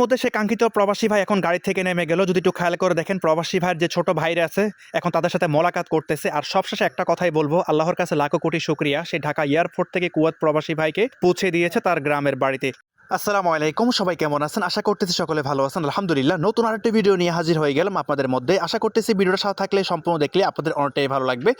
মধ্যে সে কাঙ্ক্ষিত প্রবাসী ভাই এখন গাড়ি থেকে নেমে গেল। যদি একটু খেয়াল করে দেখেন, প্রবাসী ভাইয়ের যে ছোট ভাইরা আছে, এখন তাদের সাথে মোলাকাত করতেছে। আর সবশেষে একটা কথাই বলব, আল্লাহর কাছে লাখো কোটি শুক্রিয়া। সে ঢাকা এয়ারপোর্ট থেকে কুয়াত প্রবাসী ভাইকে পৌঁছে দিয়েছে তার গ্রামের বাড়িতে। আসসালামু আলাইকুম, সবাই কেমন আছেন? আশা করতেছি সকলে ভালো আছেন। আলহামদুলিল্লাহ, নতুন আরেকটি ভিডিও নিয়ে হাজির হয়ে গেলাম আপনাদের মধ্যে। আশা করতেছি ভিডিওটা সাথে থাকলে সম্পূর্ণ দেখলে আপনাদের অনেকটাই ভালো লাগবে।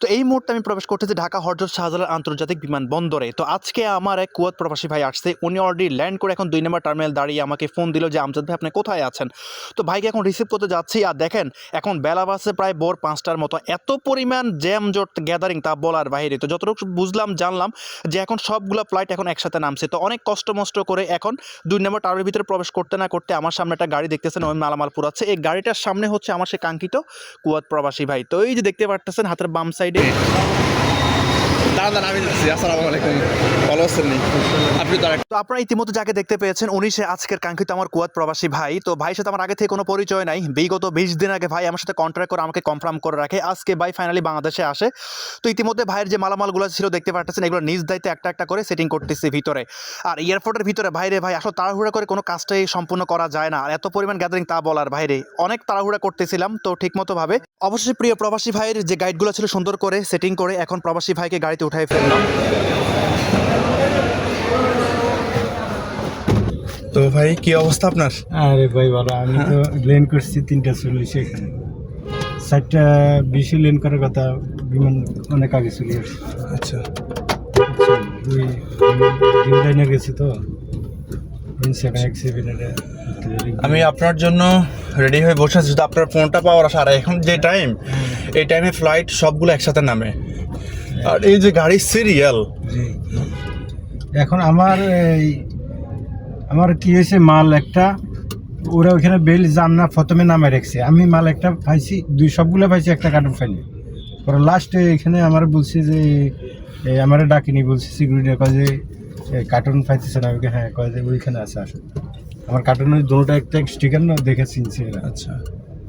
তো এই মুহূর্তে আমি প্রবেশ করতেছি ঢাকা হরজত শাহজালাল আন্তর্জাতিক বিমানবন্দরে। তো আজকে আমার এক কুয়াত প্রবাসী ভাই আসছে। উনি অলরেডি ল্যান্ড করে এখন দুই নম্বর টার্মিনাল দাঁড়িয়ে আমাকে ফোন দিল যে, আমজাদ ভাই, আপনি কোথায় আছেন? তো ভাইকে এখন রিসিভ করতে যাচ্ছি। আর দেখেন, এখন বেলা বাসে প্রায় ভোর পাঁচটার মতো। এত পরিমাণ জ্যাম জোট গ্যাদারিং তা বলার বাইরে। তো যতটুকু বুঝলাম, জানলাম যে এখন সবগুলো ফ্লাইট এখন একসাথে নামছে। তো অনেক কষ্ট মষ্ট করে এখন দুই নম্বর টাওয়ারের ভিতরে প্রবেশ করতে না করতে আমার সামনে একটা গাড়ি দেখতেছেন, ওই মালামাল পুরাচ্ছে। এই গাড়িটার সামনে হচ্ছে আমার সে কাঙ্ক্ষিত কুয়াত প্রবাসী ভাই। তো এই যে দেখতে পারতেছেন, হাতের বাম সাইডে ভালো আছেন আপনি দাঁড়ান তো আপনারা ইতিমধ্যে যাকে দেখতে পেয়েছেন, উনি সে আজকের কাঙ্ক্ষিত আমার প্রবাসী ভাই। তো ভাইয়ের সাথে আমার আগে থেকে কোনো পরিচয় নাই। বিগত বিশ দিন আগে ভাই আমার সাথে কন্ট্রাক্ট করে আমাকে কনফার্ম করে রাখে। আজকে ভাই ফাইনালি বাংলাদেশে আসে। তো ইতিমধ্যে ভাইয়ের যে মালামালগুলো ছিল দেখতে পাচ্ছেন এগুলো নিজ দায়িত্বে একটা একটা করে সেটিং করতেছি ভিতরে। আর এয়ারপোর্টের ভিতরে ভাইরে ভাই, আসলে তাড়াহুড়া করে কোনো কাজটাই সম্পূর্ণ করা যায় না। আর এত পরিমাণ গ্যাদারিং তা বলার বাইরে অনেক তাড়াহুড়া করতেছিলাম। তো ঠিকমতো অবশ্যই প্রিয় প্রবাসী ভাইয়ের যে গাইডগুলো ছিল সুন্দর করে সেটিং করে এখন প্রবাসী ভাইকে গাড়িতে উঠাই ফেললাম। তো ভাই কি অবস্থা আপনার? আরে ভাই ভালো। আমি তো লেন করছি তিনটা চল্লিশে এখানে। চারটা বিশে লেন করার কথা বিমান অনেক আগে চলে আসছে। আচ্ছা। দুই গেছি তো। আমি আপনার জন্য রেডি হয়ে বসে আছি। যদি আপনার ফোনটা পাওয়ার আশা আর এখন যে টাইম এই টাইমে ফ্লাইট সবগুলো একসাথে নামে। আর এই যে গাড়ির সিরিয়াল এখন আমার এই আমার কি হয়েছে মাল একটা ওরা ওইখানে বেল জাম না প্রথমে নামে রেখেছে। আমি মাল একটা পাইছি দুই সবগুলো পাইছি একটা কার্টুন পাইনি পরে লাস্টে এখানে আমার বলছে যে আমার ডাকিনি বলছে সিকিউরিটি কয় যে কার্টুন পাইতেছে না ওইখানে হ্যাঁ কয় যে ওইখানে আছে আসো আমার কার্টুনের দুটোটা একটা স্টিকার না দেখে চিনছে এরা। আচ্ছা।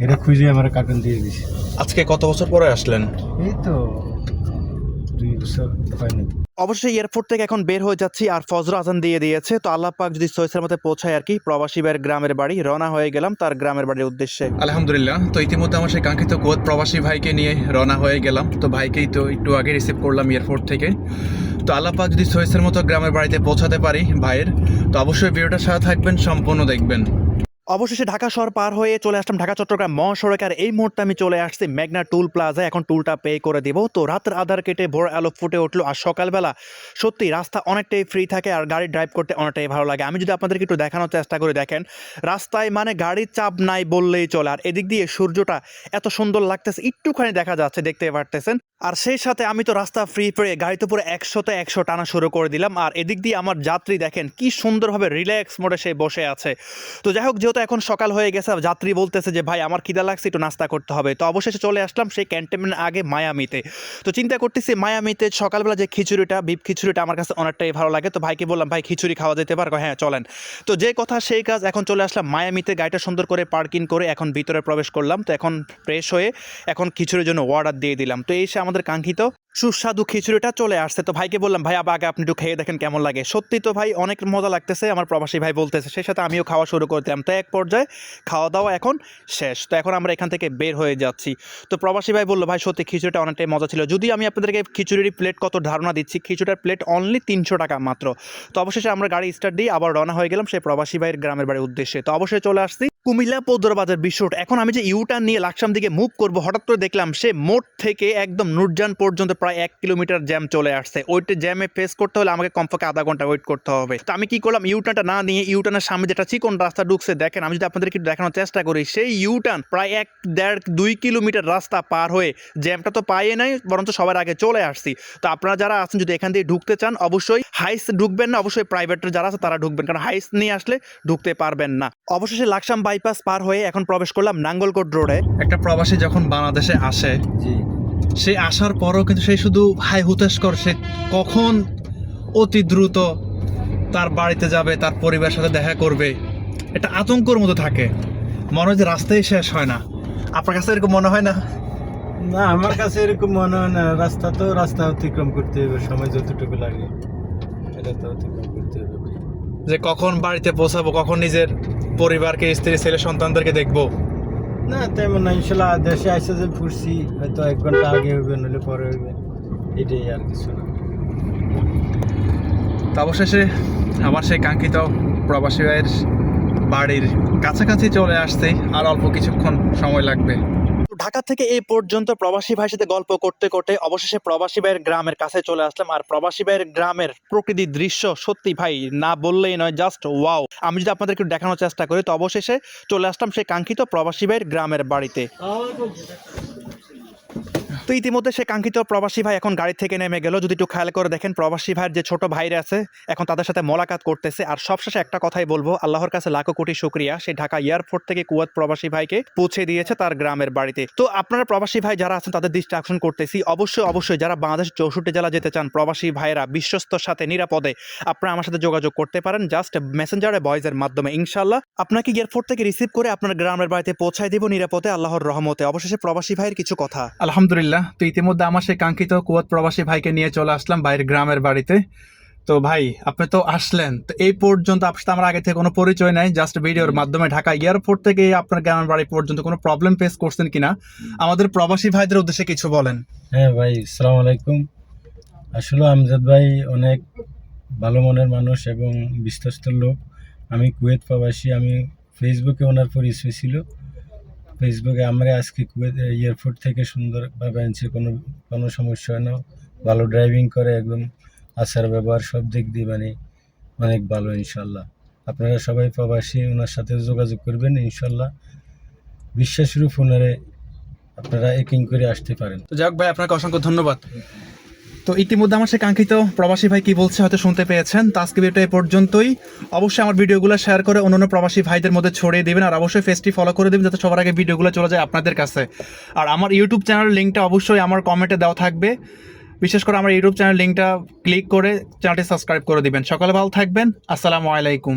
এটা খুঁজে আমার কার্টুন দিয়ে দিছে। আজকে কত বছর পরে আসলেন? এই তো দুই বছর হয়নি। অবশ্যই এয়ারপোর্ট থেকে এখন বের হয়ে যাচ্ছি আর ফজর আজান দিয়ে দিয়েছে। তো আল্লাহ পাক যদি সৈসের মধ্যে পৌঁছায় আর কি প্রবাসী ভাইয়ের গ্রামের বাড়ি রওনা হয়ে গেলাম তার গ্রামের বাড়ির উদ্দেশ্যে। আলহামদুলিল্লাহ তো ইতিমধ্যে আমার সেই কাঙ্ক্ষিত কোয়াত প্রবাসী ভাইকে নিয়ে রওনা হয়ে গেলাম। তো ভাইকেই তো একটু আগে রিসিভ করলাম এয়ারপোর্ট থেকে। তো আল্লাপাক যদি সৈসের মতো গ্রামের বাড়িতে পৌঁছাতে পারি ভাইয়ের, তো অবশ্যই ভিডিওটার সাথে থাকবেন, সম্পূর্ণ দেখবেন। অবশেষে ঢাকা শহর পার হয়ে চলে আসলাম ঢাকা, চট্টগ্রাম মহাসড়ক। আর এই মুহূর্তে আমি চলে আসছি মেঘনা টুল প্লাজা এখন টুলটা পে করে দিব। তো রাতের আধার কেটে ভোর আলো ফুটে উঠল আর সকালবেলা সত্যি রাস্তা অনেকটাই ফ্রি থাকে আর গাড়ি ড্রাইভ করতে অনেকটাই ভালো লাগে। আমি যদি আপনাদেরকে একটু দেখানোর চেষ্টা করে, দেখেন, রাস্তায় মানে গাড়ির চাপ নাই বললেই চলে। আর এদিক দিয়ে সূর্যটা এত সুন্দর লাগতেছে, একটুখানি দেখা যাচ্ছে, দেখতে পারতেছেন। আর সেই সাথে আমি তো রাস্তা ফ্রি পেয়ে গাড়ি তো পুরো একশোতে একশো টানা শুরু করে দিলাম। আর এদিক দিয়ে আমার যাত্রী, দেখেন, কি সুন্দরভাবে রিল্যাক্স মোডে সে বসে আছে। তো যাই হোক যেহেতু এখন সকাল হয়ে গেছে যাত্রী বলতেছে যে, ভাই, আমার খিদা লাগছে, একটু নাস্তা করতে হবে। তো অবশেষে চলে আসলাম সেই ক্যান্টনমেন্ট আগে মায়ামিতে। তো চিন্তা করতেছি, মায়ামিতে সকালবেলা যে খিচুড়িটা বিপ খিচুড়িটা আমার কাছে অনেকটাই ভালো লাগে। তো ভাইকে বললাম, ভাই, খিচুড়ি খাওয়া যেতে পারব হ্যাঁ চলেন। তো যে কথা সেই কাজ, এখন চলে আসলাম মায়ামিতে, গাড়িটা সুন্দর করে পার্কিং করে এখন ভিতরে প্রবেশ করলাম। তো এখন ফ্রেশ হয়ে এখন খিচুড়ির জন্য অর্ডার দিয়ে দিলাম। তো এই সে আমাদের কাঙ্ক্ষিত সুস্বাদু খিচুড়িটা চলে আসছে। তো ভাইকে বললাম, ভাই, আবার আগে আপনি একটু খেয়ে দেখেন কেমন লাগে? সত্যি তো ভাই, অনেক মজা লাগতেছে, আমার প্রবাসী ভাই বলতেছে। সেই সাথে আমিও খাওয়া শুরু করে দিলাম। তো এক পর্যায়ে খাওয়া দাওয়া এখন শেষ। তো এখন আমরা এখান থেকে বের হয়ে যাচ্ছি। তো প্রবাসী ভাই বলল, ভাই, সত্যি খিচুড়িটা অনেকটাই মজা ছিল। যদি আমি আপনাদেরকে খিচুড়ির প্লেট কত ধারণা দিচ্ছি, খিচুড়ির প্লেট অনলি তিনশো টাকা মাত্র। তো অবশেষে আমরা গাড়ি স্টার্ট দিয়ে আবার রওনা হয়ে গেলাম সেই প্রবাসী ভাইয়ের গ্রামের বাড়ির উদ্দেশ্যে। তো অবশ্যই চলে আসছি কুমিল্লা পৌদ্রবাজার বিশ্ব রোড এখন আমি যে ইউটার্ন নিয়ে লাকসাম দিকে মুভ করব, হঠাৎ করে দেখলাম সে মোট থেকে একদম নুরজান পর্যন্ত প্রায় এক কিলোমিটার জ্যাম চলে আসছে। ওইটা জ্যামে ফেস করতে হলে আমাকে কমপক্ষে আধা ঘণ্টা ওয়েট করতে হবে। তো আমি কি করলাম ইউটার্নটা না নিয়ে ইউটার্নের সামনে যেটা চিকন রাস্তা ঢুকছে দেখেন আমি যদি আপনাদেরকে একটু দেখানোর চেষ্টা করি সেই ইউটার্ন প্রায় এক দেড় দুই কিলোমিটার রাস্তা পার হয়ে জ্যামটা তো পাইয়ে নাই বরঞ্চ সবার আগে চলে আসছি। তো আপনারা যারা আছেন যদি এখান দিয়ে ঢুকতে চান অবশ্যই হাইস ঢুকবেন না অবশ্যই প্রাইভেটের যারা আছে তারা ঢুকবেন কারণ হাইস নিয়ে আসলে ঢুকতে পারবেন না। অবশেষে লাকসাম বাইপাস পার হয়ে এখন প্রবেশ করলাম নাঙ্গলকোট রোডে একটা প্রবাসী যখন বাংলাদেশে আসে জি। সে আসার পরও কিন্তু সে শুধু হাই হুতাশ করে সে কখন অতি দ্রুত তার বাড়িতে যাবে তার পরিবারের সাথে দেখা করবে। এটা আতঙ্কর মতো থাকে। মনে হয় যে রাস্তায় শেষ হয় না। আপনার কাছে এরকম মনে হয় না? না আমার কাছে এরকম মনে হয় না। রাস্তা তো রাস্তা অতিক্রম করতে হবে সময় যতটুকু লাগে এটা তো অতিক্রম করতে হবে। যে কখন বাড়িতে পৌঁছাবো কখন নিজের পরিবারকে স্ত্রী ছেলে সন্তানদেরকে দেখব। না, তেমন না, ইনশাল্লাহ দেশে আইসে যে ফুরছি হয়তো এক ঘণ্টা আগে হইবে, নইলে পরে হইবে, এটাই আর কিছু না। তো অবশেষে আমার সেই কাঙ্ক্ষিত প্রবাসী বাড়ির কাছাকাছি চলে আসতে আর অল্প কিছুক্ষণ সময় লাগবে। ঢাকা থেকে এই পর্যন্ত প্রবাসী ভাইয়ের সাথে গল্প করতে করতে অবশেষে প্রবাসী ভাইয়ের গ্রামের কাছে চলে আসলাম। আর প্রবাসী ভাইয়ের গ্রামের প্রকৃতির দৃশ্য সত্যি ভাই, না বললেই নয় জাস্ট ওয়াও আমি যদি আপনাদেরকে দেখানোর চেষ্টা করি, তো অবশেষে চলে আসলাম সেই কাঙ্ক্ষিত প্রবাসী ভাইয়ের গ্রামের বাড়িতে। তো ইতিমধ্যে সে কাঙ্ক্ষিত প্রবাসী ভাই এখন গাড়ি থেকে নেমে গেল। যদি একটু খেয়াল করে দেখেন, প্রবাসী ভাইয়ের যে ছোট ভাইরা আছে, এখন তাদের সাথে মোলাকাত করতেছে। আর সবশেষে একটা কথাই বলব, আল্লাহর কাছে লাখো কোটি শুক্রিয়া। সে ঢাকা এয়ারপোর্ট থেকে কুয়াত প্রবাসী ভাইকে পৌঁছে দিয়েছে তার গ্রামের বাড়িতে। তো আপনারা প্রবাসী ভাই যারা আছেন, তাদের দৃষ্টি আকর্ষণ করতেছি। অবশ্যই অবশ্যই যারা বাংলাদেশ চৌষট্টি জেলা যেতে চান, প্রবাসী ভাইয়েরা বিশ্বস্তর সাথে, নিরাপদে আপনারা আমার সাথে যোগাযোগ করতে পারেন। জাস্ট মেসেঞ্জারে ভয়েসের মাধ্যমে। ইনশাল্লাহ আপনাকে এয়ারপোর্ট থেকে রিসিভ করে আপনার গ্রামের বাড়িতে পৌঁছায় দিব নিরাপদে, আল্লাহর রহমতে। অবশেষে প্রবাসী ভাইয়ের কিছু কথা। আলহামদুলিল্লাহ। তো ইতিমধ্যে আমার সেই কাঙ্ক্ষিত কুয়াত প্রবাসী ভাইকে নিয়ে চলে আসলাম বাইরের গ্রামের বাড়িতে। তো ভাই আপনি তো আসলেন। তো এই পর্যন্ত আপনার সাথে আমার আগে থেকে কোনো পরিচয় নাই জাস্ট ভিডিওর মাধ্যমে ঢাকা এয়ারপোর্ট থেকে আপনার গ্রামের বাড়ি পর্যন্ত কোনো প্রবলেম ফেস করছেন কিনা? আমাদের প্রবাসী ভাইদের উদ্দেশ্যে কিছু বলেন। হ্যাঁ ভাই সালাম আলাইকুম। আসলে আমজাদ ভাই অনেক ভালো মনের মানুষ এবং বিশ্বস্ত লোক। আমি কুয়েত প্রবাসী আমি ফেসবুকে ওনার পরিচয় ছিল। ফেসবুকে আমরা আজকে এয়ারপোর্ট থেকে সুন্দরভাবে আনছি, কোনো কোনো সমস্যা হয় না। ভালো ড্রাইভিং করে, একদম আচার ব্যবহার সব দিক দিয়ে মানে অনেক ভালো ইনশাল্লাহ। আপনারা সবাই প্রবাসী, ওনার সাথে যোগাযোগ করবেন ইনশাল্লাহ। বিশ্বাসরূপ ওনারে আপনারা একিং করে আসতে পারেন। তো যাক ভাই, আপনাকে অসংখ্য ধন্যবাদ। তো ইতিমধ্যে আমার সে কাঙ্ক্ষিত প্রবাসী ভাই কি বলছে হয়তো শুনতে পেয়েছেন। তো আজকে ভিডিওটা এই পর্যন্তই। অবশ্যই আমার ভিডিওগুলো শেয়ার করে অন্যান্য প্রবাসী ভাইদের মধ্যে ছড়িয়ে দেবেন আর অবশ্যই ফেসটি ফলো করে দেবেন যাতে সবার আগে ভিডিওগুলো চলে যায় আপনাদের কাছে। আর আমার ইউটিউব চ্যানেলের লিঙ্কটা অবশ্যই আমার কমেন্টে দেওয়া থাকবে। বিশেষ করে আমার ইউটিউব চ্যানেল লিঙ্কটা ক্লিক করে চ্যানেলটি সাবস্ক্রাইব করে দিবেন। সকালে ভালো থাকবেন। আসসালামু আলাইকুম।